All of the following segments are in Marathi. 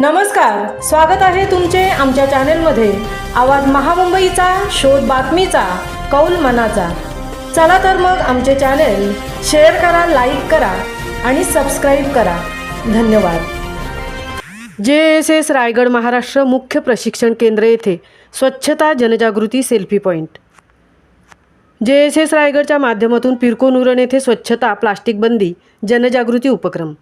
नमस्कार स्वागत आहे तुमचे आमच्या चॅनेलमध्ये. आवाज महामुंबईचा शोध बातमीचा कौल मनाचा. चला तर मग आमचे चॅनेल शेअर करा लाईक करा आणि सबस्क्राईब करा. धन्यवाद. जे एस एस रायगड महाराष्ट्र मुख्य प्रशिक्षण केंद्र येथे स्वच्छता जनजागृती selfie point J S S रायगडच्या माध्यमातून पिरकोन येथे स्वच्छता प्लास्टिक बंदी जनजागृती उपक्रम.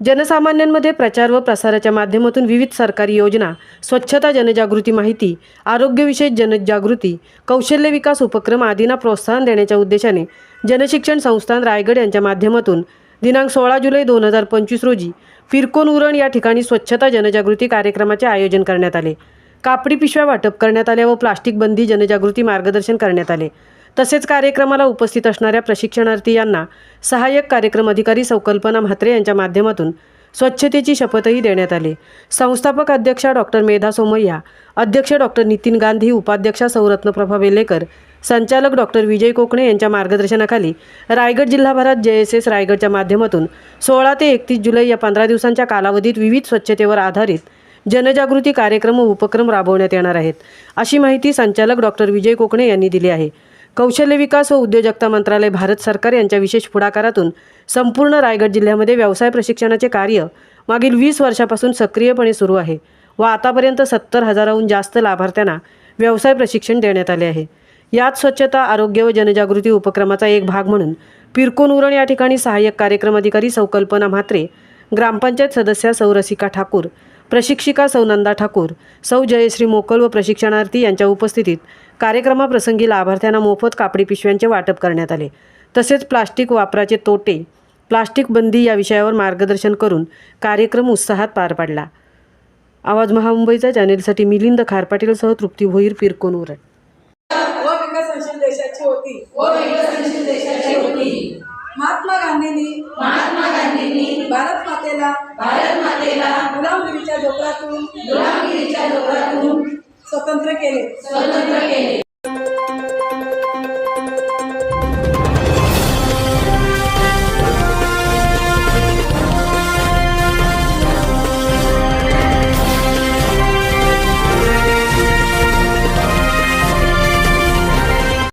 जनसामान्यांमध्ये प्रचार व प्रसाराच्या माध्यमातून विविध सरकारी योजना स्वच्छता जनजागृती माहिती आरोग्यविषयक जनजागृती कौशल्य विकास उपक्रम आदींना प्रोत्साहन देण्याच्या उद्देशाने जनशिक्षण संस्थान रायगड यांच्या माध्यमातून दिनांक सोळा जुलै दोन हजार पंचवीस रोजी फिरकोन उरण या ठिकाणी स्वच्छता जनजागृती कार्यक्रमाचे आयोजन करण्यात आले. कापडी पिशव्या वाटप करण्यात आल्या व प्लास्टिक बंदी जनजागृती मार्गदर्शन करण्यात आले. तसेच कार्यक्रमाला उपस्थित असणाऱ्या प्रशिक्षणार्थी यांना सहाय्यक कार्यक्रम अधिकारी संकल्पना म्हात्रे यांच्या माध्यमातून स्वच्छतेची शपथही देण्यात आली. संस्थापक अध्यक्षा डॉक्टर मेधा सोमय्या अध्यक्ष डॉक्टर नितीन गांधी उपाध्यक्षा सौरत्नप्रभा वेलेकर संचालक डॉक्टर विजय कोकणे यांच्या मार्गदर्शनाखाली रायगड जिल्हाभरात जे एस एस रायगडच्या माध्यमातून सोळा ते एकतीस जुलै या पंधरा दिवसांच्या कालावधीत विविध स्वच्छतेवर आधारित जनजागृती कार्यक्रम व उपक्रम राबवण्यात येणार आहेत. अशी माहिती संचालक डॉक्टर विजय कोकणे यांनी दिली आहे. कौशल्य विकास व उद्योजकता मंत्रालय भारत सरकार यांच्या विशेष पुढाकारातून संपूर्ण रायगड जिल्ह्यामध्ये व्यवसाय प्रशिक्षणाचे कार्य मागील वीस वर्षापासून सक्रियपणे सुरू आहे व आतापर्यंत सत्तर हजाराहून जास्त लाभार्थ्यांना व्यवसाय प्रशिक्षण देण्यात आले आहे. यात स्वच्छता आरोग्य व जनजागृती उपक्रमाचा एक भाग म्हणून पिरकोन उरण या ठिकाणी सहाय्यक कार्यक्रम अधिकारी सौकल्पना म्हात्रे ग्रामपंचायत सदस्या सौरसिका ठाकूर प्रशिक्षिका सौ नंदा ठाकूर सौ जयश्री मोकल व प्रशिक्षणार्थी यांच्या उपस्थितीत कार्यक्रमाप्रसंगी लाभार्थ्यांना मोफत कापडी पिशव्यांचे वाटप करण्यात आले. तसेच प्लास्टिक वापराचे तोटे प्लास्टिक बंदी या विषयावर मार्गदर्शन करून कार्यक्रम उत्साहात पार पाडला. आवाज महामुंबईचा चॅनेलसाठी मिलिंद खारपाटीलसह तृप्ती भोईर पिरकोन होती. महात्मा गांधींनी महात्मा गांधींनी भारत मातेला भारत गुलामगिरीच्या डोकरातून गुलामगिरीच्या स्वतंत्र केले. स्वतंत्र केले.